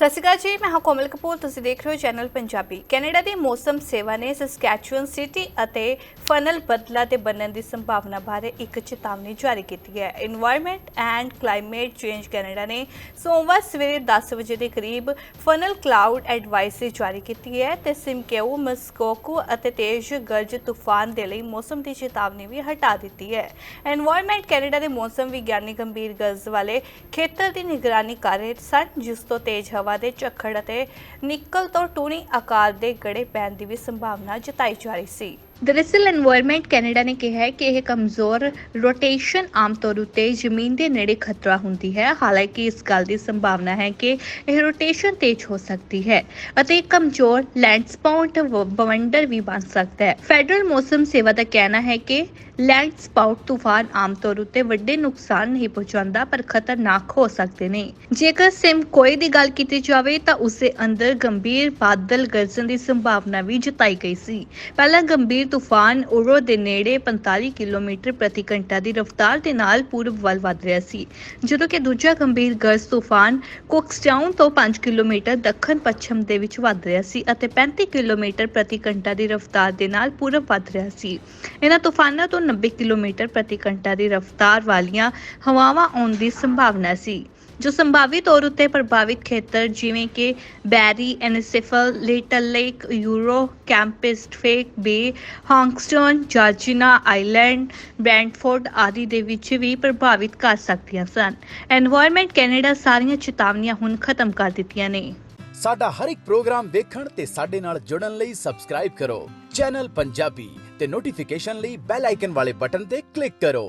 ਸਤਿ ਸ਼੍ਰੀ ਅਕਾਲ ਜੀ, ਮੈਂ ਹਾਂ ਕੋਮਲ ਕਪੂਰ, ਤੁਸੀਂ ਦੇਖ ਰਹੇ ਹੋ ਚੈਨਲ ਪੰਜਾਬੀ। ਕੈਨੇਡਾ ਦੀ ਮੌਸਮ ਸੇਵਾ ਨੇ ਸਸਕੈਚੂਨ ਸਿਟੀ ਅਤੇ ਫਨਲ ਬਦਲਾ ਤੇ ਬਣਨ ਦੀ ਸੰਭਾਵਨਾ ਬਾਰੇ ਇੱਕ ਚੇਤਾਵਨੀ ਜਾਰੀ ਕੀਤੀ ਹੈ। Environment and climate change Canada ਨੇ ਸੋਮਵਾਰ ਸਵੇਰੇ 10 ਵਜੇ ਦੇ ਕਰੀਬ ਫਨਲ ਕਲਾਊਡ ਐਡਵਾਈਸਰੀ ਜਾਰੀ ਕੀਤੀ ਹੈ ਤੇ ਸਿਮਕੇਊ ਮਸਕੋਕੂ ਅਤੇ ਤੇਜ਼ ਗਰਜ ਤੂਫਾਨ ਦੇ ਲਈ ਮੌਸਮ ਦੀ ਚੇਤਾਵਨੀ ਵੀ ਹਟਾ ਦਿੱਤੀ ਹੈ। এনवायरमेंट ਕੈਨੇਡਾ ਦੇ ਮੌਸਮ ਵਿਗਿਆਨੀ ਗੰਭੀਰ ਗਰਜ ਵਾਲੇ ਖੇਤਰ ਦੀ ਨਿਗਰਾਨੀ ਕਰ ਰਹੇ ਸਨ, ਜਿਸ ਤੋਂ ਤੇਜ਼ ਹਵਾ ਦੇ ਝੱਖੜ ਅਤੇ ਨਿੱਕਲ ਤੋਂ ਟੂਣੀ ਆਕਾਰ ਦੇ ਗੜੇ ਪੈਣ ਦੀ ਵੀ ਸੰਭਾਵਨਾ ਜਤਾਈ ਜਾ ਰਹੀ ਸੀ। ਦਰਅਸਲ এনवायरमेंट ਕੈਨੇਡਾ ਨੇ ਕਿਹਾ ਹੈ ਕਿ ਇਹ ਕਮਜ਼ੋਰ ਰੋਟੇਸ਼ਨ ਆਮ ਤੌਰ ਉਤੇ ਜ਼ਮੀਨ ਦੇ ਨੇੜੇ ਖਤਰਾ ਹੁੰਦੀ ਹੈ। ਹਾਲਾਂਕਿ ਇਸ ਗੱਲ ਦੀ ਸੰਭਾਵਨਾ ਹੈ ਕਿ ਇਹ ਰੋਟੇਸ਼ਨ ਤੇਜ਼ ਹੋ ਸਕਦੀ ਹੈ ਅਤੇ ਇੱਕ ਕਮਜ਼ੋਰ ਲੈਂਡਸਪਾਊਟ ਬਵੰਡਰ ਵੀ ਬਣ ਸਕਦਾ ਹੈ। ਫੈਡਰਲ ਮੌਸਮ ਸੇਵਾ ਦਾ ਕਹਿਣਾ ਹੈ ਕਿ ਲੈਂਡਸਪਾਊਟ ਤੂਫਾਨ ਆਮ ਤੌਰ ਉਤੇ ਵੱਡੇ ਨੁਕਸਾਨ ਨਹੀਂ ਪਹੁੰਚਾਉਂਦਾ, ਪਰ ਖਤਰਨਾਕ ਹੋ ਸਕਦੇ ਨੇ। ਜੇਕਰ ਸਿਮ ਕੋਈ ਦੀ ਗੱਲ ਕੀਤੀ ਜਾਵੇ, ਤਾਂ ਉਸ ਅੰਦਰ ਗੰਭੀਰ ਬਾਦਲ ਗਰਜਣ ਦੀ ਸੰਭਾਵਨਾ ਵੀ ਜਤਾਈ ਗਈ ਸੀ। ਪਹਿਲਾਂ ਗੰਭੀਰ ਤੂਫਾਨ ਉਰੋ ਦੇ ਨੇੜੇ 45 ਕਿਲੋਮੀਟਰ ਪ੍ਰਤੀ ਘੰਟਾ ਦੀ ਰਫ਼ਤਾਰ ਦੇ ਨਾਲ ਪੂਰਬ ਵੱਲ ਵਧ ਰਿਹਾ ਸੀ, ਜਦੋਂ ਕਿ ਦੂਜਾ ਗੰਭੀਰ ਗਰਜ ਤੂਫਾਨ ਕੋਕਸਟਾਊਨ ਤੋਂ 5 ਕਿਲੋਮੀਟਰ ਦੱਖਣ ਪੱਛਮ ਦੇ ਵਿੱਚ ਵਧ ਰਿਹਾ ਸੀ ਅਤੇ 35 ਕਿਲੋਮੀਟਰ ਪ੍ਰਤੀ ਘੰਟਾ ਦੀ ਰਫ਼ਤਾਰ ਦੇ ਨਾਲ ਪੂਰਬ ਵਧ ਰਿਹਾ ਸੀ। ਇਹਨਾਂ ਤੂਫਾਨਾਂ ਤੋਂ 90 ਕਿਲੋਮੀਟਰ ਪ੍ਰਤੀ ਘੰਟਾ ਦੀ ਰਫ਼ਤਾਰ ਵਾਲੀਆਂ ਹਵਾਵਾਂ ਆਉਣ ਦੀ ਸੰਭਾਵਨਾ ਸੀ। ਜੋ ਸੰਭਾਵੀ ਤੌਰ ਉੱਤੇ ਪ੍ਰਭਾਵਿਤ ਖੇਤਰ ਜਿਵੇਂ ਕਿ ਬੈਰੀ, ਐਨਸੇਫਲ, ਲਿਟਲ ਲੇਕ, ਯੂਰੋ ਕੈਂਪਿਸਟਫੇਕ ਬੇ, ਹਾਂਗਸਟਨ, ਜਾਰਜੀਨਾ ਆਈਲੈਂਡ, ਬ੍ਰੈਂਟਫੋਰਡ ਆਦਿ ਦੇ ਵਿੱਚ ਵੀ ਪ੍ਰਭਾਵਿਤ ਕਰ ਸਕਦੀਆਂ ਸਨ। এনवायरमेंट ਕੈਨੇਡਾ ਸਾਰੀਆਂ ਚੇਤਾਵਨੀਆਂ ਹੁਣ ਖਤਮ ਕਰ ਦਿੱਤੀਆਂ ਨੇ। ਸਾਡਾ ਹਰ ਇੱਕ ਪ੍ਰੋਗਰਾਮ ਵੇਖਣ ਤੇ ਸਾਡੇ ਨਾਲ ਜੁੜਨ ਲਈ ਸਬਸਕ੍ਰਾਈਬ ਕਰੋ। ਚੈਨਲ ਪੰਜਾਬੀ ਤੇ ਨੋਟੀਫਿਕੇਸ਼ਨ ਲਈ ਬੈਲ ਆਈਕਨ ਵਾਲੇ ਬਟਨ ਤੇ ਕਲਿੱਕ ਕਰੋ।